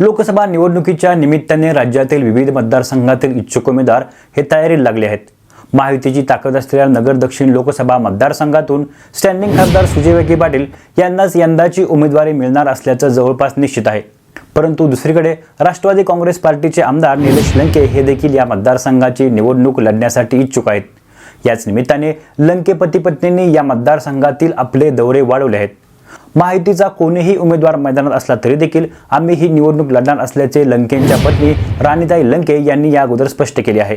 लोकसभा निवडणुकीच्या निमित्ताने राज्यातील विविध मतदारसंघातील इच्छुक उमेदवार हे तयारीला लागले आहेत. महायुतीची ताकद असलेल्या नगर दक्षिण लोकसभा मतदारसंघातून स्टँडिंग खासदार सुजय विखे पाटील यांनाच यंदाची उमेदवारी मिळणार असल्याचं जवळपास निश्चित आहे. परंतु दुसरीकडे राष्ट्रवादी काँग्रेस पार्टीचे आमदार निलेश लंके हे देखील या मतदारसंघाची निवडणूक लढण्यासाठी इच्छुक आहेत. याच निमित्ताने लंके पती पत्नींनी या मतदारसंघातील आपले दौरे वाढवले आहेत. महायुतीचा कोणीही उमेदवार मैदानात असला तरी देखील आम्ही ही निवडणूक लढणार असल्याचे लंकेंच्या पत्नी राणीताई लंके यांनी या अगोदर स्पष्ट केले आहे.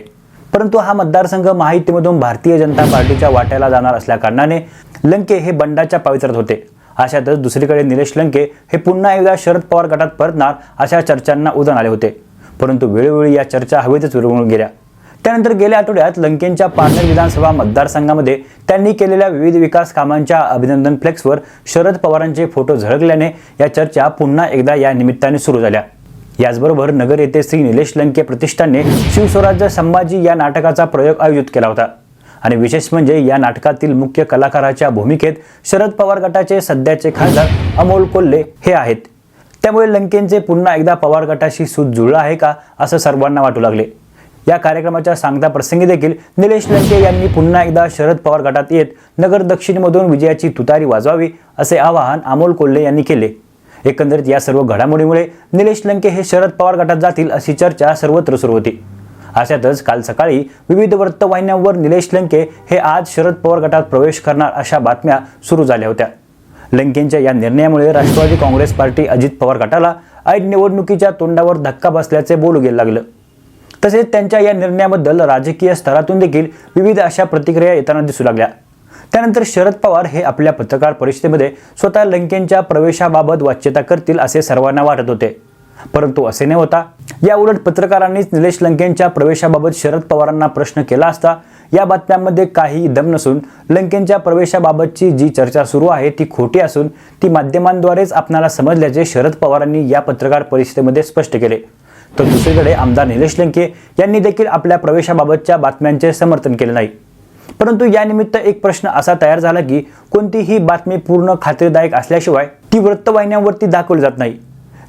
परंतु हा मतदारसंघ महायुतीमधून भारतीय जनता पार्टीच्या वाट्याला जाणार असल्याकारणाने लंके हे बंडाच्या पावित्र्यात होते. अशातच दुसरीकडे निलेश लंके हे पुन्हा एकदा शरद पवार गटात परतणार अशा चर्चांना उधाण आले होते. परंतु वेळोवेळी या चर्चा हवेतच विरघळून गेल्या. त्यानंतर गेल्या आठवड्यात लंकेनच्या पारनेर विधानसभा मतदारसंघामध्ये त्यांनी केलेल्या विविध विकास कामांच्या अभिनंदन फ्लेक्सवर शरद पवारांचे फोटो झळकल्याने या चर्चा पुन्हा एकदा या निमित्ताने सुरू झाल्या. याचबरोबर नगर येथे श्री निलेश लंके प्रतिष्ठानने शिवस्वराज्य संभाजी या नाटकाचा प्रयोग आयोजित केला होता. आणि विशेष म्हणजे या नाटकातील मुख्य कलाकाराच्या भूमिकेत शरद पवार गटाचे सध्याचे खासदार अमोल कोल्हे हे आहेत. त्यामुळे लंकेंचे पुन्हा एकदा पवार गटाशी सूत जुळलं आहे का असं सर्वांना वाटू लागले. या कार्यक्रमाच्या सांगता प्रसंगी देखील निलेश लंके यांनी पुन्हा एकदा शरद पवार गटात येत नगर दक्षिणमधून विजयाची तुतारी वाजवावी असे आवाहन अमोल कोल्हे यांनी केले. एकंदरीत या सर्व घडामोडीमुळे निलेश लंके हे शरद पवार गटात जातील अशी चर्चा सर्वत्र सुरू होती. अशातच काल सकाळी विविध वृत्तवाहिन्यांवर निलेश लंके हे आज शरद पवार गटात प्रवेश करणार अशा बातम्या सुरू झाल्या होत्या. लंकेंच्या या निर्णयामुळे राष्ट्रवादी काँग्रेस पार्टी अजित पवार गटाला ऐन निवडणुकीच्या तोंडावर धक्का बसल्याचे बोलू गेलं लागलं. तसेच त्यांच्या या निर्णयाबद्दल राजकीय स्तरातून देखील विविध अशा प्रतिक्रिया येताना दिसू लागल्या. त्यानंतर शरद पवार हे आपल्या पत्रकार परिषदेमध्ये स्वतः लंकेंच्या प्रवेशाबाबत वाच्यता करतील असे सर्वांना वाटत होते. परंतु असे न होता या उलट पत्रकारांनीच निलेश लंकेंच्या प्रवेशाबाबत शरद पवारांना प्रश्न केला असता या बातम्यांमध्ये काही दम नसून लंकेंच्या प्रवेशाबाबतची जी चर्चा सुरू आहे ती खोटी असून ती माध्यमांद्वारेच आपणाला समजल्याचे शरद पवारांनी या पत्रकार परिषदेमध्ये स्पष्ट केले. तर दुसरीकडे आमदार निलेश लंके यांनी देखील आपल्या प्रवेशाबाबतच्या बातम्यांचे समर्थन केले नाही. परंतु यानिमित्त एक प्रश्न असा तयार झाला की कोणतीही बातमी पूर्ण खात्रीदायक असल्याशिवाय ती वृत्तवाहिन्यांवरती दाखवली जात नाही.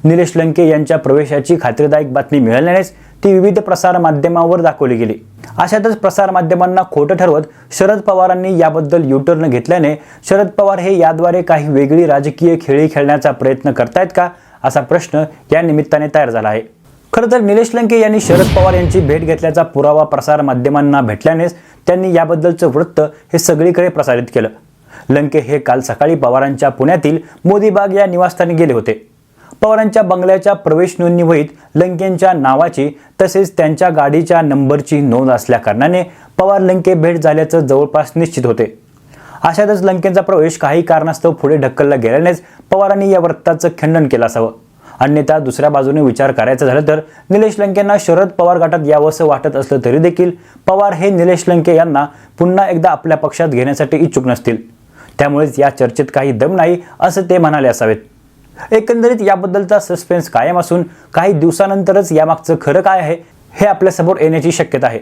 निलेश लंके यांच्या प्रवेशाची खात्रीदायक बातमी मिळाल्यानेच ती विविध प्रसार माध्यमांवर दाखवली गेली. अशातच प्रसार माध्यमांना खोटं ठरवत शरद पवारांनी याबद्दल युटर्न घेतल्याने शरद पवार हे याद्वारे काही वेगळी राजकीय खेळी खेळण्याचा प्रयत्न करतायत का? असा प्रश्न या निमित्ताने तयार झाला आहे. खरं तर निलेश लंके यांनी शरद पवार यांची भेट घेतल्याचा पुरावा प्रसार माध्यमांना भेटल्यानेच त्यांनी याबद्दलचं वृत्त हे सगळीकडे प्रसारित केलं. लंके हे काल सकाळी पवारांच्या पुण्यातील मोदीबाग या निवासस्थानी गेले होते. पवारांच्या बंगल्याच्या प्रवेश नोंदणी वहीत लंकेंच्या नावाची तसेच त्यांच्या गाडीच्या नंबरची नोंद असल्याकारणाने पवार लंके भेट झाल्याचं जवळपास निश्चित होते. अशातच लंकेंचा प्रवेश काही कारणास्तव पुढे ढकलला गेल्यानेच पवारांनी या वृत्ताचं खंडन केलं असावं. अन्यथा दुसऱ्या बाजूने विचार करायचा झाला तर निलेश लंकेंना शरद पवार गटात यावंसं वाटत असलं तरी देखील पवार हे निलेश लंके यांना पुन्हा एकदा आपल्या पक्षात घेण्यासाठी इच्छुक नसतील. त्यामुळेच या चर्चेत काही दम नाही असं ते म्हणाले असावेत. एकंदरीत याबद्दलचा सस्पेन्स कायम असून काही दिवसानंतरच यामागचं खरं काय आहे हे आपल्यासमोर येण्याची शक्यता आहे.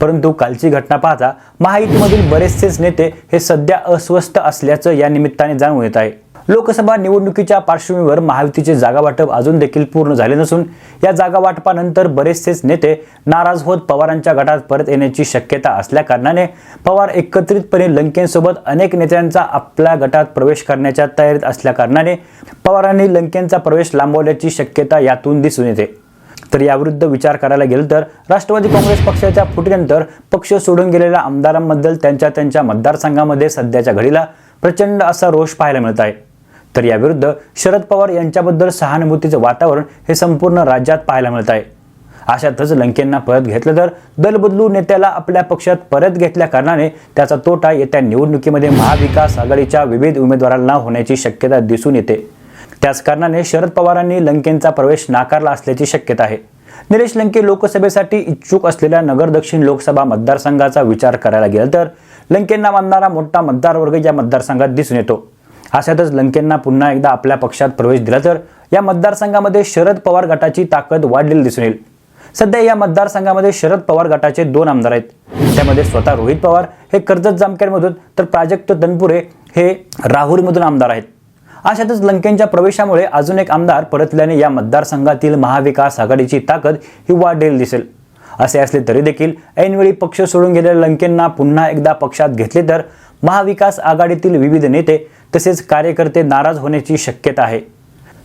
परंतु कालची घटना पाहता महायुतीमधील बरेचसेच नेते हे सध्या अस्वस्थ असल्याचं या निमित्ताने जाणून येत आहे. लोकसभा निवडणुकीच्या पार्श्वभूमीवर महायुतीचे जागा वाटप अजून देखील पूर्ण झाले नसून या जागा वाटपानंतर बरेचसेच नेते नाराज होत पवारांच्या गटात परत येण्याची शक्यता असल्याकारणाने पवार एकत्रितपणे लंकेंसोबत अनेक नेत्यांचा आपल्या गटात प्रवेश करण्याच्या तयारीत असल्याकारणाने पवारांनी लंकेंचा प्रवेश लांबवल्याची शक्यता यातून दिसून येते. तर याविरुद्ध विचार करायला गेलं तर राष्ट्रवादी काँग्रेस पक्षाच्या फुटीनंतर पक्ष सोडून गेलेल्या आमदारांबद्दल त्यांच्या त्यांच्या मतदारसंघामध्ये सध्याच्या घडीला प्रचंड असा रोष पाहायला मिळत आहे. तर याविरुद्ध शरद पवार यांच्याबद्दल सहानुभूतीचं वातावरण हे संपूर्ण राज्यात पाहायला मिळत आहे. अशातच लंकेंना परत घेतलं तर दल बदलू नेत्याला आपल्या पक्षात परत घेतल्या कारणाने त्याचा तोटा येत्या निवडणुकीमध्ये महाविकास आघाडीच्या विविध उमेदवारांना होण्याची शक्यता दिसून येते. त्याच कारणाने शरद पवारांनी लंकेंचा प्रवेश नाकारला असल्याची शक्यता आहे. निलेश लंके लोकसभेसाठी इच्छुक असलेल्या नगर दक्षिण लोकसभा मतदारसंघाचा विचार करायला गेला तर लंकेंना मानणारा मोठा मतदारवर्ग या मतदारसंघात दिसून येतो. अशातच लंकेंना पुन्हा एकदा आपल्या पक्षात प्रवेश दिला तर या मतदारसंघामध्ये शरद पवार गटाची ताकद वाढलेली दिसून येईल. सध्या या मतदारसंघामध्ये शरद पवार गटाचे दोन आमदार आहेत. त्यामध्ये स्वतः रोहित पवार हे कर्जत जामखेडमधून तर प्राजक्त तनपुरे हे राहुरीमधून आमदार आहेत. अशातच लंकेंच्या प्रवेशामुळे अजून एक आमदार परतल्याने या मतदारसंघातील महाविकास आघाडीची ताकद ही वाढलेली दिसेल. असे असले तरी देखील ऐनवेळी पक्ष सोडून गेलेल्या लंकेंना पुन्हा एकदा पक्षात घेतले तर महाविकास आघाडीतील विविध नेते तसेच कार्यकर्ते नाराज होण्याची शक्यता आहे.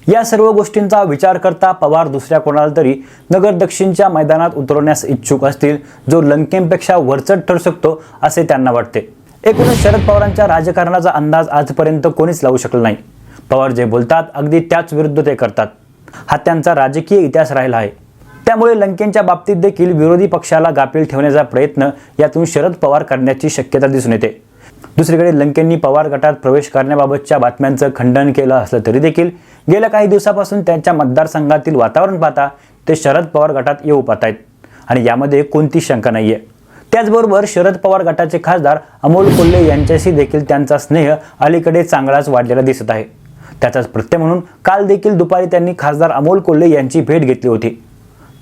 या सर्व गोष्टींचा विचार करता पवार दुसऱ्या कोणाला तरी नगर दक्षिणच्या मैदानात उतरवण्यास इच्छुक असतील जो लंकेंपेक्षा वरचढ ठरू शकतो असे त्यांना वाटते. एकूणच शरद पवारांच्या राजकारणाचा अंदाज आजपर्यंत कोणीच लावू शकलं नाही. पवार जे बोलतात अगदी त्याच विरुद्ध ते करतात. हा त्यांचा राजकीय इतिहास राहिला आहे. त्यामुळे लंकेंच्या बाबतीत देखील विरोधी पक्षाला गाफील ठेवण्याचा प्रयत्न यातून शरद पवार करण्याची शक्यता दिसून येते. दुसरीकडे लंकेंनी पवार गटात प्रवेश करण्याबाबतच्या बातम्यांचं खंडन केलं असलं तरी देखील गेल्या काही दिवसापासून त्यांच्या मतदारसंघातील वातावरण पाहता ते शरद पवार गटात येऊ पाहत आहेत आणि यामध्ये कोणती शंका नाहीये. त्याचबरोबर शरद पवार गटाचे खासदार अमोल कोल्हे यांच्याशी देखील त्यांचा स्नेह अलीकडे चांगलाच वाढलेला दिसत आहे. त्याचाच प्रत्यय म्हणून काल देखील दुपारी त्यांनी खासदार अमोल कोल्हे यांची भेट घेतली होती.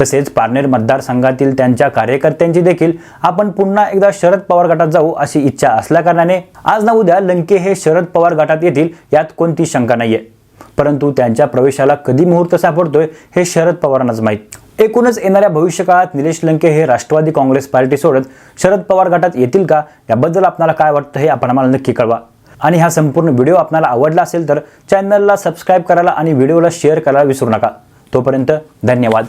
तसेच पारनेर मतदारसंघातील त्यांच्या कार्यकर्त्यांची देखील आपण पुन्हा एकदा शरद पवार गटात जाऊ अशी इच्छा असल्याकारणाने आज ना उद्या लंके हे शरद पवार गटात येतील यात कोणती शंका नाहीये. परंतु त्यांच्या प्रवेशाला कधी मुहूर्त सापडतोय हे शरद पवारांनाच माहीत. एकूणच येणाऱ्या भविष्यकाळात निलेश लंके हे राष्ट्रवादी काँग्रेस पार्टी सोडत शरद पवार गटात येतील का याबद्दल आपल्याला काय वाटतं हे आपण आम्हाला नक्की कळवा. आणि हा संपूर्ण व्हिडिओ आपल्याला आवडला असेल तर चॅनलला सबस्क्राईब करायला आणि व्हिडिओला शेअर करायला विसरू नका. तोपर्यंत धन्यवाद.